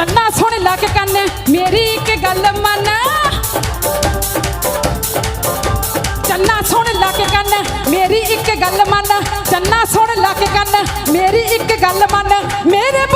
ਚੰਨਾ ਸੁਣ ਲੱਗ ਕੰਨ, ਮੇਰੀ ਇੱਕ ਗੱਲ ਮੰਨ। ਚੰਨਾ ਸੁਣ ਲੱਗ ਕੰਨ, ਮੇਰੀ ਇੱਕ ਗੱਲ ਮੰਨ। ਚੰਨਾ ਸੁਣ ਲੱਗ ਕੰਨ, ਮੇਰੀ ਇੱਕ ਗੱਲ ਮੰਨ। ਮੇਰੇ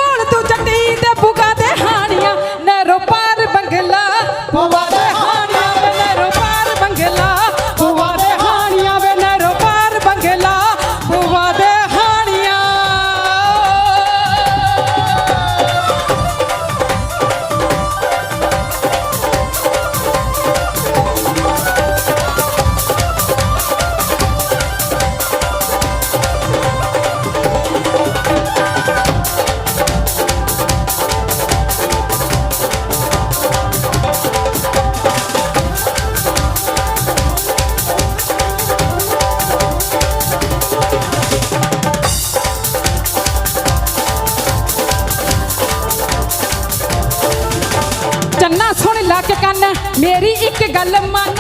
ਕੰਨਾ ਸੁਣ ਲੱਗ ਕੰਨ, ਮੇਰੀ ਇੱਕ ਗੱਲ ਮੰਨ।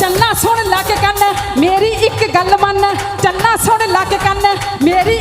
ਚੰਨਾ ਸੁਣ ਲੱਗ ਕੰਨ, ਮੇਰੀ ਇੱਕ ਗੱਲ ਮੰਨ। ਚੰਨਾ ਸੁਣ ਲੱਗ ਕੰਨ, ਮੇਰੀ